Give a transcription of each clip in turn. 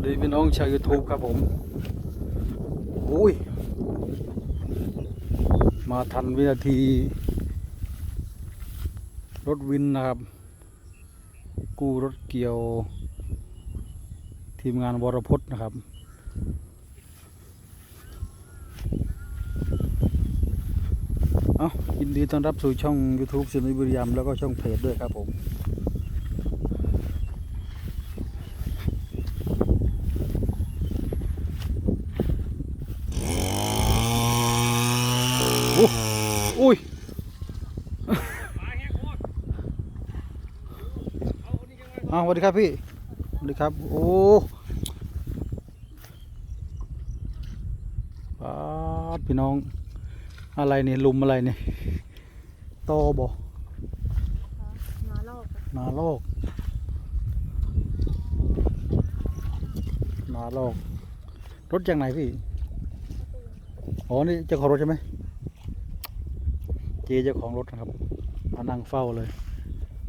วัสดีพี่น้องชาวยูทูบครับผมอุ้ย มาทันวินาที รถวินนะครับ กู้รถเกี่ยว ทีมงานวรพจน์นะครับ เอายินดีต้อนรับสู่ช่อง YouTube สุนิบุรีรัมย์แล้วก็ช่องเพจด้วยครับผม โอ้อุ้ย อ้าว สวัสดีครับพี่สวัสดีครับ โอ้ปาดพี่น้อง อะไรเนี่ยลุมอะไรเนี่ยโตบ่มาลอกค่ะนาโลกนาโลก รถจากไหนพี่ อ๋อ นี่เจ้าของรถใช่ไหม เจเจ้าของรถนะครับมานั่งเฝ้าเลย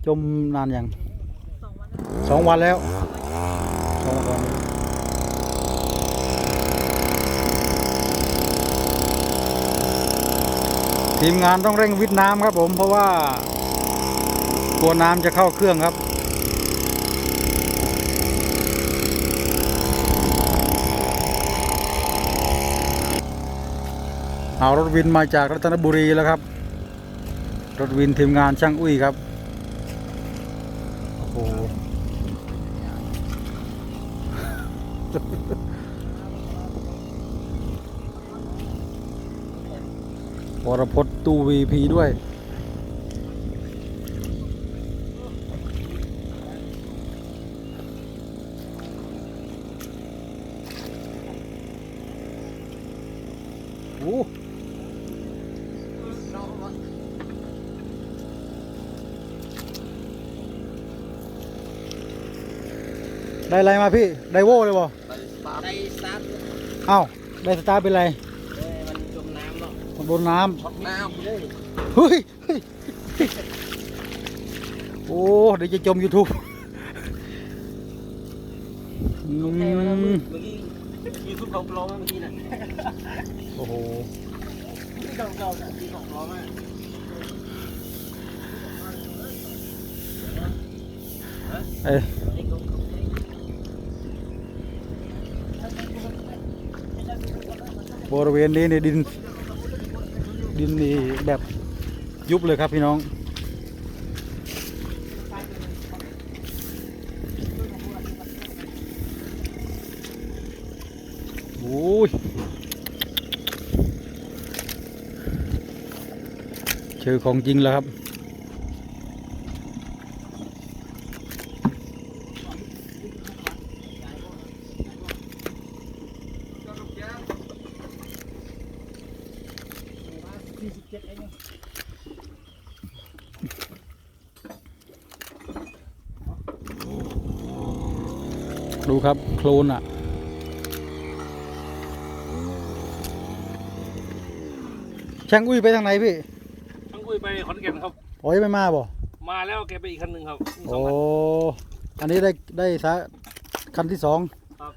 จมนานยัง สองวันแล้วสองวันทีมงานต้องเร่งวิทย์น้ำครับผมเพราะว่ากลัวน้ำจะเข้าเครื่องครับ เอารถวินมาจากรัตนบุรีแล้วครับ รถวินทีมงานช่างอุ้ยครับ โอ้โห วรพจน์ ตู้วีพีด้วย โอ้ได้อะไรมาพี่ ไดโวเลยบ่ได้สตาร์ทเอ้า ได้สตาร์ทเป็นไรำเนาะมันบนน้ช็อตน้ำเลยำเฮ้ยเฮ้ยเฮ้ยโอ้เดี๋ยวจะจม YouTube อืโอเคมาแล้วมเมื่อกี้ยูทูบของปลอมเมื่อกี้น่ะโอ้โหที่เก่าๆน่ะที่ของปลอมอะเอ้ยไอ้ของของบริเวณนี้เนี่ยดิน ดินนี่แบบยุบเลยครับพี่น้อง โอ้ยเจอของจริงแล้วครับ ดูครับโคลนอะ ช่างอุ้ยไปทางไหนพี่ทั้งคุยไปขอนแก่นครับโอ้ยงไม่มาบ่ มาแล้วแกไปอีกคันหนึ่งครับมีสอโอ้ งคัน อันนี้ได้ได้สาคันที่สองครับ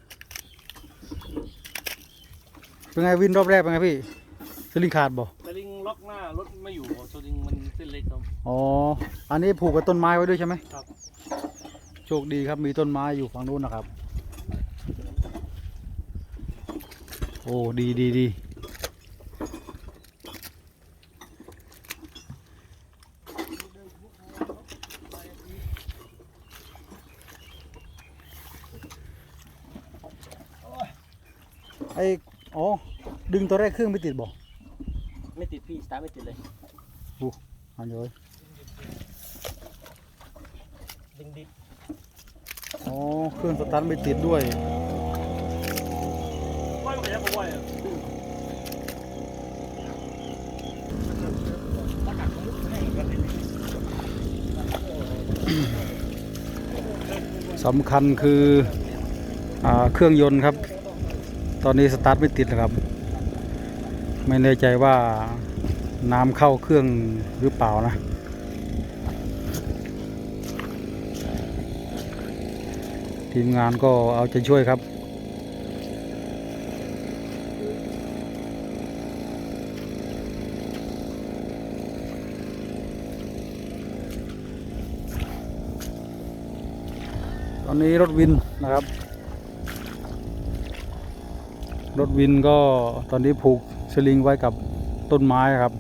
เป็นไงวินรอบแรกเป็นไงพี่สลิงขาดบ่ สลิงล็อกหน้ารถไม่อยู่สลิงมันเส้นเล็กครับ อ๋อ อันนี้ผูกกับต้นไม้ไว้ด้วยใช่ไหมครับ โชคดีครับมีต้นไม้อยู่ฝั่งนู้นนะครับ โอ้ดีดีดีไออ๋อ ดึงตัวแรกเครื่องไม่ติดบ่ไม่ติดพี่สตาร์ทไม่ติดเลยอันเดียวดึงดิบอ๋อ เครื่องสตาร์ทไม่ติดด้วย สำคัญคืออเครื่องยนต์ครับ ตอนนี้สตาร์ทไม่ติดนะครับ ไม่แน่ใจว่าน้ำเข้าเครื่องหรือเปล่านะทีมงานก็เอาใจช่วยครับ อนนี้รถวินนะครับ รถวินก็ตอนนี้ผูกสลิงไว้กับต้นไม้ครับ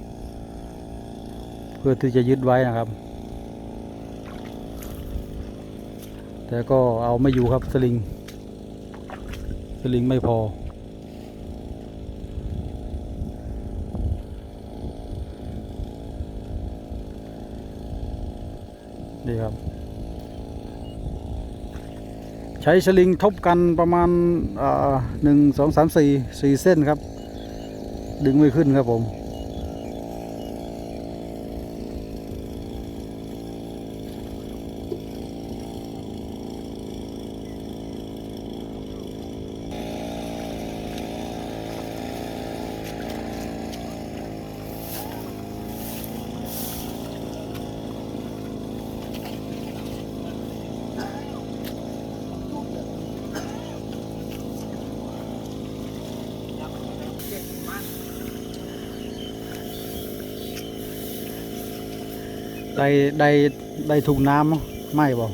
เพื่อที่จะยึดไว้นะครับ แต่ก็เอาไม่อยู่ครับสลิง สลิงไม่พอ นี่ครับ ใช้สลิงทบกันประมาณหนึ่งสองสามสี่สี่เส้นครับ ดึงไม่ขึ้นครับผม ได้ได้ได้ถุงน้ำมั้ยไม่บอก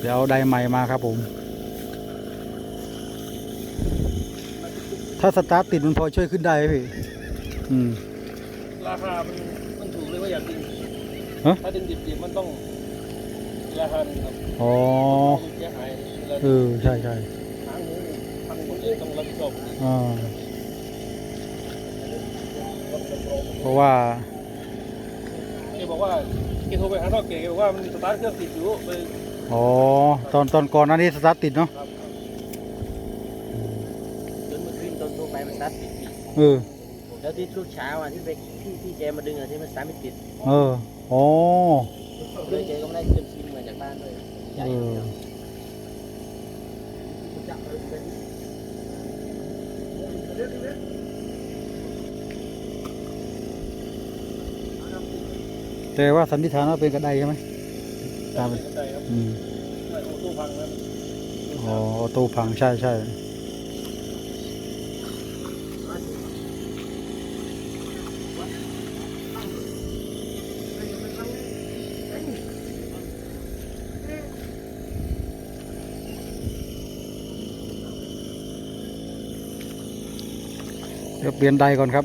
เดี๋ยวเอาไดใหม่มาครับผม ถ้าสตาร์ทติดมันพอช่วยขึ้นได้ไหมพี่ อืม ราคา มันมันถูกเลยว่าอยากดึงฮะ ถ้าดึงดิบๆมันต้องราคาหนึ่งครับอ๋อ มันเสียหายเวลาเออ ใช่ใช่ทางนู้นทางคนเองต้องรับผิดชอบอ่า เพราะว่าแกบอกว่าแกโทรไปหาท่อแกแกบอกว่ามันสตาร์ทเครื่องติดอยู่ไปอ๋อตอนตอนก่อนหนั้นนี้สตาร์ทติดเนาะครับจนเมื่อคืนตอนโทรไปมันสตาร์ทติดอีกเออแล้วที่ช่วงเช้าอะที่ไปที่ที่แกมาดึงอะที่มันสตาร์ทไม่ติดเอออ๋อเลยแกก็ไม่ได้เครื่องซิมมาจากบ้านด้วยใหญ่เออ เดียว แต่ว่าสันนิษฐานว่าเป็นกระไดใช่ไหมตามไปได้ครับอืมไม่โอ้ตู้พังนะอ๋อออโต้พังใช่ใช่เดี๋ยวเปลี่ยนไดก่อนครับ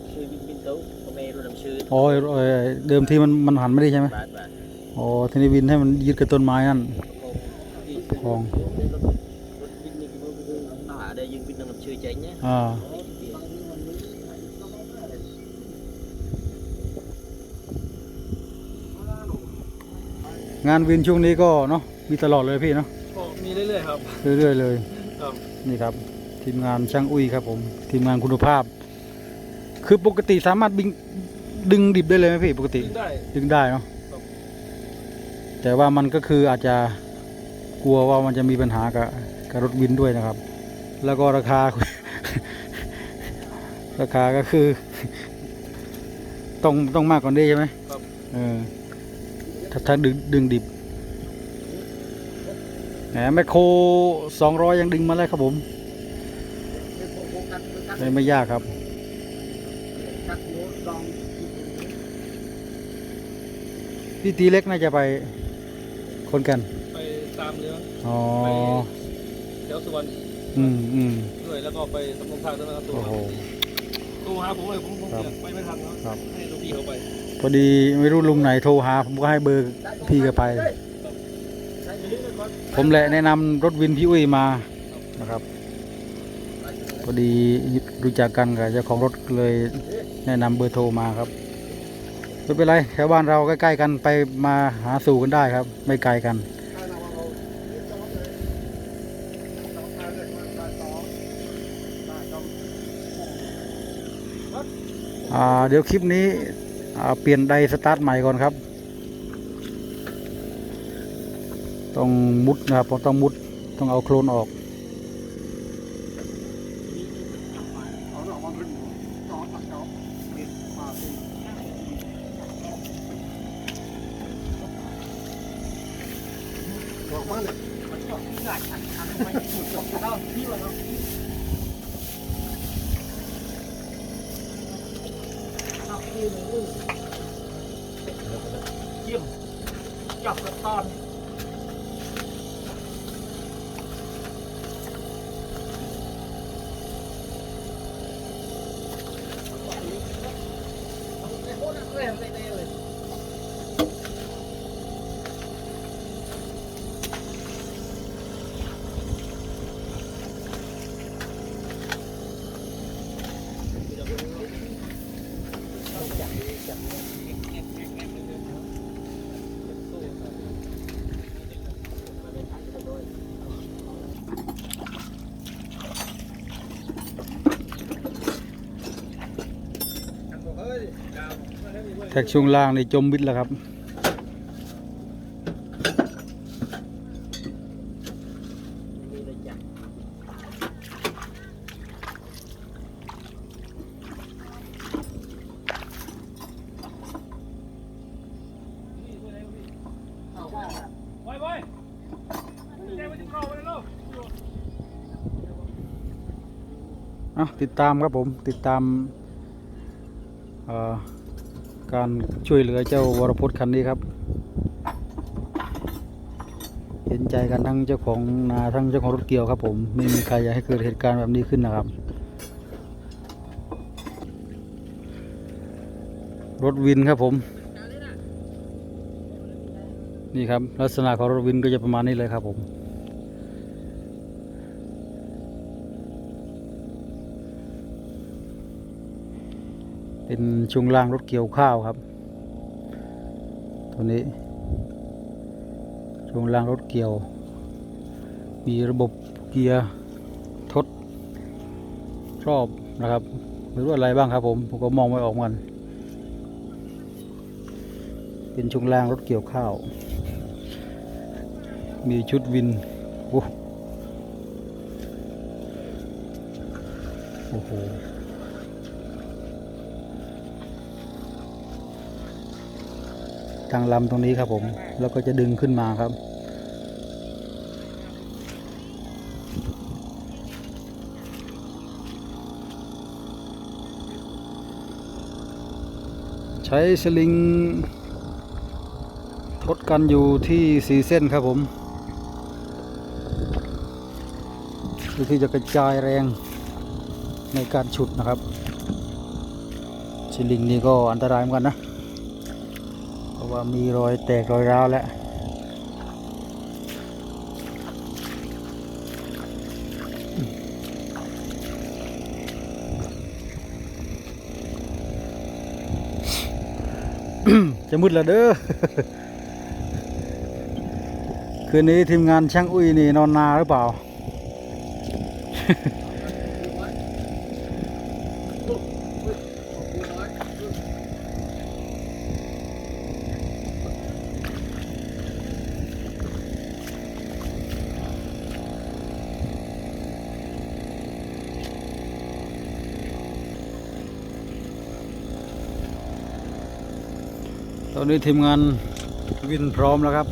นลาวิบัลลิกไหนแกคิดว่าดึงชีวิตอะไรนะผมมาเป็นน้อยนิดเลยอยู่ว่าตะกี้อ๋อก็เดินเป็นบันลิเจได้บัดเดี๋ยวลิจูตัวนี้อ่าตัวนี้วินวินจุยอ่าวินมันอยู่ตรงนู้นวินวินได้ช่วยวินวินเขาก็ไม่รู้น้ำชื่ออ๋อเอ่อเดิมทีมันมันหันไม่ได้ใช่ไหมบาทบาทอ๋อทีนี้วินให้มันยึดกับต้นไม้นั่นทองวินนี่ก็คือต่อได้ยังวินน้ำชื่อใจเนี้ยอ่างานวินช่วงนี้ก็เนาะมีตลอดเลยพี่เนาะก็มีเรื่อยๆครับ เรื่อยๆเลย ครับ นี่ครับ ทีมงานช่างอุ้ยครับผม ทีมงานคุณภาพ คือปกติสามารถดึงดึงดิบได้เลยไหมพี่ปกติดึงได้ ดึงได้เนาะครับ แต่ว่ามันก็คืออาจจะกลัวว่ามันจะมีปัญหากับกับรถวินด้วยนะครับ แล้วก็ราคา ราคาก็คือ ต้องต้องมากกว่านี้ใช่ไหมครับ เออถ้าถ้าดึงดึงดิบแหมแมคโครสองร้อยยังดึงมาแล้วครับผม ไม่ไม่ยากครับ พี่ตีเล็กน่าจะไปคนกัน ไปตามเรืออ๋อไปแถวสุวรรณอืมอืมด้วยแล้วก็ไปสำโรงทางด้วยนะครับตัวโอ้โห ตัวหาผมเลยผมผมครับอยากไปไม่ทันเนาะครับ ให้ลูกพี่เขาไปพอดีไม่รู้ลุงไหนโทรหา ผมก็ให้เบอร์พี่ก็ไป ผมแหละแนะนำรถวินพี่อุ้ยมานะครับ พอดีรู้จักกันกับเจ้าของรถเลยแนะนำเบอร์โทรมาครับ ไม่เป็นไรแถวบ้านเราใกล้ๆกันไปมาหาสู่กันได้ครับ ไม่ไกลกันอ่าเดี๋ยวคลิปนี้เปลี่ยนไดสตาร์ทใหม่ก่อนครับ ต้องมุดนะครับเพราะต้องมุดต้องเอาโคลนออก จับกระตอน แท็กช่วงล่างนี่จมมิดแล้วครับไว้ไว้แกไปจิ้มข้าวไปเลยเนาะอะติดตามครับผมติดตามเอ่อ การช่วยเหลือเจ้าวรพจน์คันนี้ครับ เห็นใจกันทั้งเจ้าของนาทั้งเจ้าของรถเกี่ยวครับ ผมไม่มีใครอยากให้เกิดเหตุการณ์แบบนี้ขึ้นนะครับ รถวินครับผม นี่ครับ ลักษณะของรถวินก็จะประมาณนี้เลยครับผม เป็นช่วงล่างรถเกี่ยวข้าวครับ ตัวนี้ช่วงล่างรถเกี่ยว มีระบบเกียร์ทดรอบนะครับไม่รู้อะไรบ้างครับผมผมก็มองไม่ออกเหมือนกัน เป็นช่วงล่างรถเกี่ยวข้าว มีชุดวินโอ้โห ทางลำตรงนี้ครับผม แล้วก็จะดึงขึ้นมาครับ ใช้สลิงทดกันอยู่ที่สีเส้นครับผมเพื่อที่จะกระจายแรงในการฉุดนะครับ สลิงนี้ก็อันตรายเหมือนกันนะเพราะ ว่ามีรอยแตกรอยร้าวแล้วจะมืดแล้วเด้อ คืนนี้ทีมงานช่างอุ้ยนี่นอนนาหรือเปล่า ตอนนี้ทีมงานวินพร้อมแล้วครับ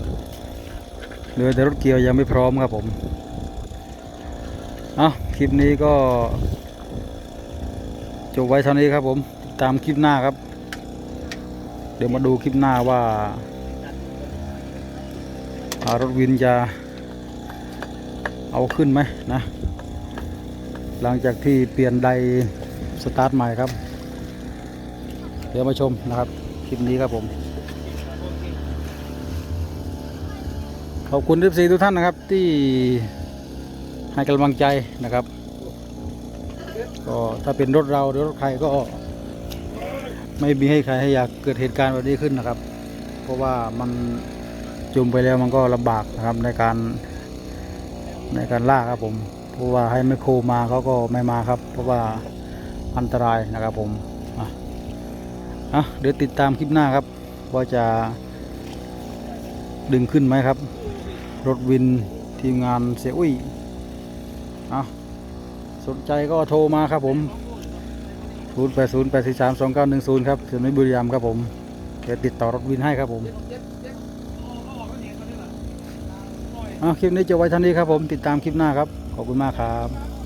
เหลือแต่รถเกียวยังไม่พร้อมครับผมเอาคลิปนี้ก็จบไว้เท่านี้ครับผมตามคลิปหน้าครับ เดี๋ยวมาดูคลิปหน้าว่าอ่ารถวินจะเอาขึ้นไหมนะ หลังจากที่เปลี่ยนไดสตาร์ทใหม่ครับ เดี๋ยวมาชมนะครับ คลิปนี้ครับผม ขอบคุณทุกสีทุกท่านนะครับที่ให้กำลังใจนะครับ ก็ถ้าเป็นรถเราหรือรถใครก็ ไม่มีให้ใครให้อยากเกิดเหตุการณ์แบบนี้ขึ้นนะครับ เพราะว่ามันจุ่มไปแล้วมันก็ลำบากนะครับในการในการล่าครับผมเพราะว่าให้ไมคโครมาเขาก็ไม่มาครับ เพราะว่าอันตรายนะครับผมอะเดี๋ยวติดตามคลิปหน้าครับ ว่าจะดึงขึ้นไหมครับ รถวินทีมงานเสียอุ้ยอะสนใจก็โทรมาครับผม 0 8 0 8 4 3 2 9 1 0 ครับถนนบุรีรัมย์ครับผมเดี๋ยวติดต่อรถวินให้ครับผมอะคลิปนี้จะไว้เท่านี้ครับผมติดตามคลิปหน้าครับ ขอบคุณมากครับ